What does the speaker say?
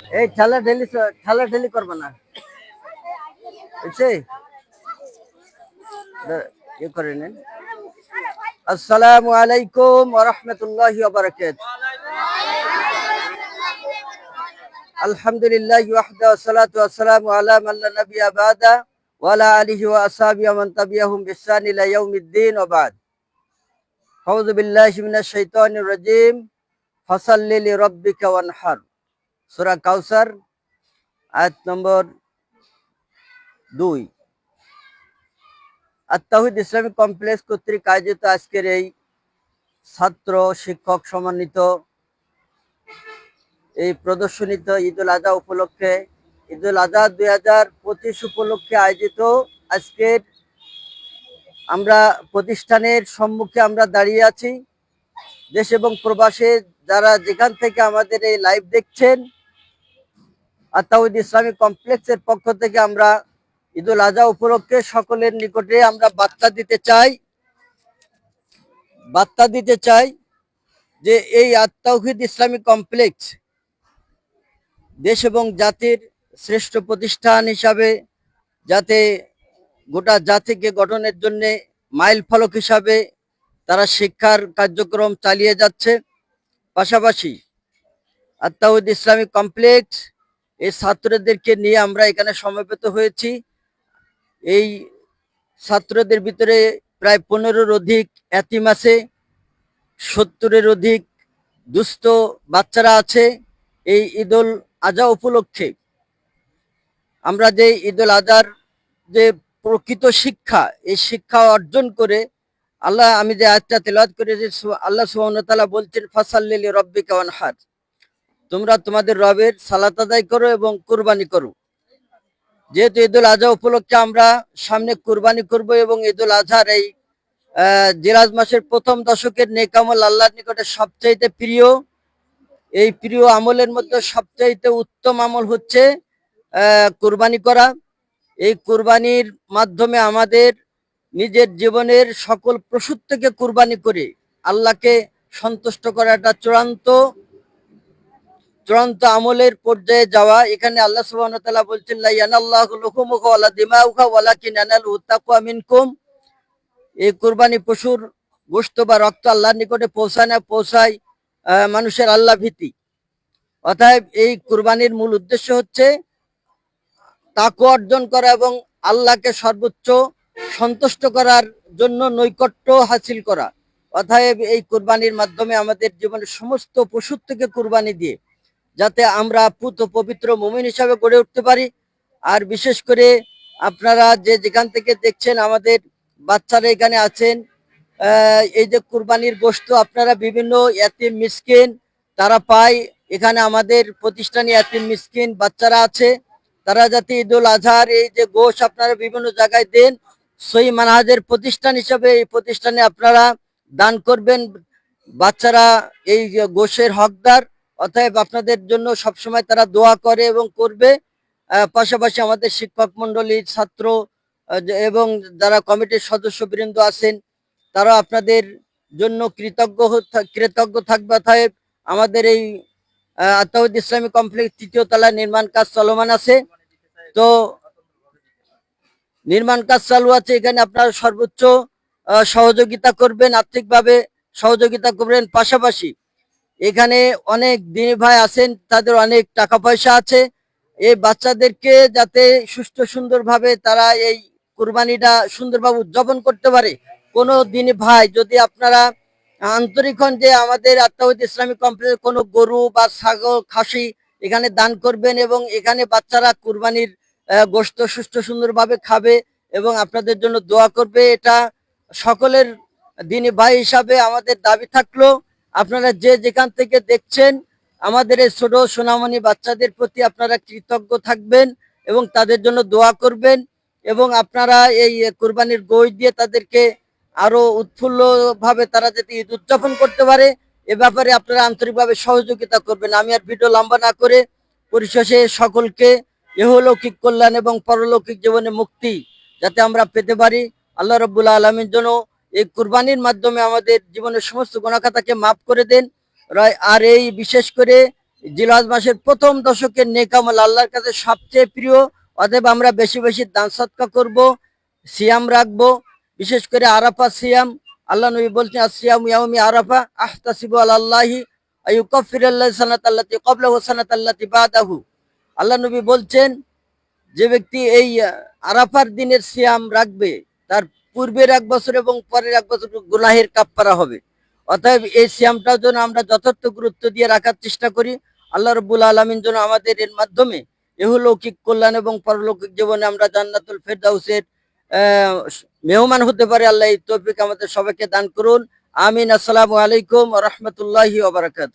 এই ঠেলা ঠেলি ঠেলা ঠেলি করবে না। বুঝছি ইয়ে করে নেন। আসসালামু আলাইকুম ওরহমতুল্লাহ বারকাত আলহামদুলিল্লাহ ওয়াহদা ওয়াসসালাতু ওয়াসসালামু আলা মান লা নাবিয়্যা বাদা ওয়া আলা আলিহি ওয়া সূরা কাউসার, আয়াত নম্বর দুই। আত্মাহিদ ইসলামিক কমপ্লেক্স কর্তৃক আয়োজিত আজকের এই ছাত্র শিক্ষক সমন্বিত এই প্রদর্শনীত ঈদুল আজহা উপলক্ষে, ঈদুল আজহা দুই হাজার পঁচিশ উপলক্ষে আয়োজিত আজকের আমরা প্রতিষ্ঠানের সম্মুখে আমরা দাঁড়িয়ে আছি। দেশ এবং প্রবাসে যারা যেখান থেকে আমাদের এই লাইভ দেখছেন আতাউদ ইসলামিক কমপ্লেক্সের পক্ষ থেকে আমরা ঈদুল আজহা উপলক্ষে সকলের নিকটে আমরা বার্তা দিতে চাই, বার্তা দিতে চাই যে এই আত্মাউহিদ ইসলামিক কমপ্লেক্স দেশ এবং জাতির শ্রেষ্ঠ প্রতিষ্ঠান হিসাবে যাতে গোটা জাতিকে গঠনের জন্য মাইল ফলক হিসাবে তারা শিক্ষার কার্যক্রম চালিয়ে যাচ্ছে। পাশাপাশি আত্মাউদ ইসলামিক কমপ্লেক্স এই ছাত্রদেরকে নিয়ে আমরা এখানে সমবেত হয়েছি। এই ছাত্রদের ভিতরে প্রায় পনেরোর অধিক এতিম আছে, সত্তরের অধিক দুস্থ বাচ্চারা আছে এই ঈদুল আজহা উপলক্ষে। আমরা যে ঈদুল আজহার যে প্রকৃত শিক্ষা, এই শিক্ষা অর্জন করে আল্লাহ, আমি যে আয়াতটা তেলাওয়াত করে যে আল্লাহ ওয়া তাআলা বলছেন ফাসাল্লিলি রব্বিকা ওয়ানহার। তোমরা তোমাদের রবের সালাত আদায় করো এবং কুরবানি করো। যেহেতু ঈদুল আজহা উপলক্ষে আমরা সামনে কোরবানি করব এবং ঈদুল আজহার এই জিরাজ মাসের প্রথম দশকের নেকামল আল্লাহর নিকটে সবচাইতে প্রিয়। এই প্রিয় আমলের মধ্যে সবচাইতে উত্তম আমল হচ্ছে কুরবানি করা। এই কোরবানির মাধ্যমে আমাদের নিজের জীবনের সকল প্রসূত থেকে কুরবানি করে আল্লাহকে সন্তুষ্ট করা একটা চূড়ান্ত চূড়ান্ত আমলের পর্যায়ে যাওয়া, এখানে আল্লাহ তাআলা বলছেন এই কুরবানি পশুর গোশত বা রক্ত আল্লাহর নিকটে পৌঁছায় না, পৌঁছায় মানুষের আল্লাহ ভীতি। অতএব এই কুরবানির মূল উদ্দেশ্য হচ্ছে তাকু অর্জন করা এবং আল্লাহকে সর্বোচ্চ সন্তুষ্ট করার জন্য নৈকট্য হাসিল করা। অতএব এই কুরবানির মাধ্যমে আমাদের জীবনের সমস্ত পশুর থেকে কুরবানি দিয়ে যাতে আমরা পুত পবিত্র মুমিন হিসাবে গড়ে উঠতে পারি। আর বিশেষ করে আপনারা যে যেখান থেকে দেখছেন আমাদের বাচ্চারা এখানে আছেন এই যে কুরবানির গোশত আপনারা বিভিন্ন এতিম মিসকিন তারা পায়। এখানে আমাদের প্রতিষ্ঠানে এতিম মিসকিন বাচ্চারা আছে। তারা যাতে ঈদুল আজহার এই যে গোশ আপনারা বিভিন্ন জায়গায় দেন, সই মানহাজের প্রতিষ্ঠান হিসাবে এই প্রতিষ্ঠানে আপনারা দান করবেন। বাচ্চারা এই যে গোশের হকদার অতএব আপনাদের জন্য সবসময় তারা দোয়া করে এবং করবে। পাশাপাশি আমাদের শিক্ষক মন্ডলী ছাত্র এবং যারা কমিটির সদস্য বৃন্দ আছেন তারা আপনাদের জন্য কৃতজ্ঞ কৃতজ্ঞ থাকবে। অতএব আমাদের এই আতাউদ ইসলামী কমপ্লেক্স তৃতীয় তলা নির্মাণ কাজ চলমান আছে। তো নির্মাণ কাজ চালু আছে, এখানে আপনারা সর্বোচ্চ সহযোগিতা করবেন, আর্থিকভাবে সহযোগিতা করবেন। পাশাপাশি এখানে অনেক দিনী ভাই আছেন, তাদের অনেক টাকা পয়সা আছে। এই বাচ্চাদেরকে যাতে সুষ্ঠু সুন্দরভাবে তারা এই কুরবানিটা সুন্দরভাবে উদযাপন করতে পারে। কোনো দিনী ভাই যদি আপনারা আন্তরিক হন যে আমাদের আত্মাহিদ ইসলামিক কমপ্লেক্সে কোনো গরু বা ছাগল, খাসি এখানে দান করবেন এবং এখানে বাচ্চারা কুরবানির গোশত সুষ্ঠু সুন্দরভাবে খাবে এবং আপনাদের জন্য দোয়া করবে। এটা সকলের দিনী ভাই হিসাবে আমাদের দাবি থাকল। আপনারা যে যেখান থেকে দেখছেন, আমাদের এই ছোট সোনামণি বাচ্চাদের প্রতি আপনারা কৃতজ্ঞ থাকবেন এবং তাদের জন্য দোয়া করবেন এবং আপনারা এই কোরবানির গোশ দিয়ে তাদেরকে আরও উৎফুল্ল ভাবে তারা যাতে ঈদ উদযাপন করতে পারে, এ ব্যাপারে আপনারা আন্তরিকভাবে সহযোগিতা করবেন। আমি আর ভিডিও লম্বা না করে পরিশেষে সকলকে ইহলৌকিক কল্যাণ এবং পরলৌকিক জীবনে মুক্তি যাতে আমরা পেতে পারি। আল্লাহ রব্বুল আলমীর জন্য এই কুরবানির মাধ্যমে আমাদের জীবনের সমস্ত গুণাখাতাকে মাফ করে দেন। আর এই বিশেষ করে জিলহজ মাসের প্রথম দশকের নেকামল আল্লাহর কাছে সবচেয়ে প্রিয়। অতএব আমরা বেশি বেশি দান সৎকা করব, সিয়াম রাখব, বিশেষ করে আরাফা সিয়াম। আল্লাহ নবী বলছেন ইয়াউমি আরাফা আহতাসিবু ক্বাবলাহু সানাতাল্লাতি বাদাহু। আল্লাহ নবী বলছেন, যে ব্যক্তি এই আরাফার দিনের সিয়াম রাখবে, তার পূর্বের এক বছর এবং পরের এক বছর গুনাহের কাপ্পারা হবে। অতএব এই সিয়ামটার জন্য আমরা যথার্থ গুরুত্ব দিয়ে রাখার চেষ্টা করি। আল্লাহ রব্বুল আলমিন যেন আমাদের এর মাধ্যমে ইহলৌকিক কল্যাণ এবং পরলৌকিক জীবনে আমরা জান্নাতুল ফেরদাউসের মেহমান হতে পারে। আল্লাহ এই তৌফিক আমাদের সবাইকে দান করুন। আমিন। আসসালামু আলাইকুম রহমতুল্লাহি ওবরাকাত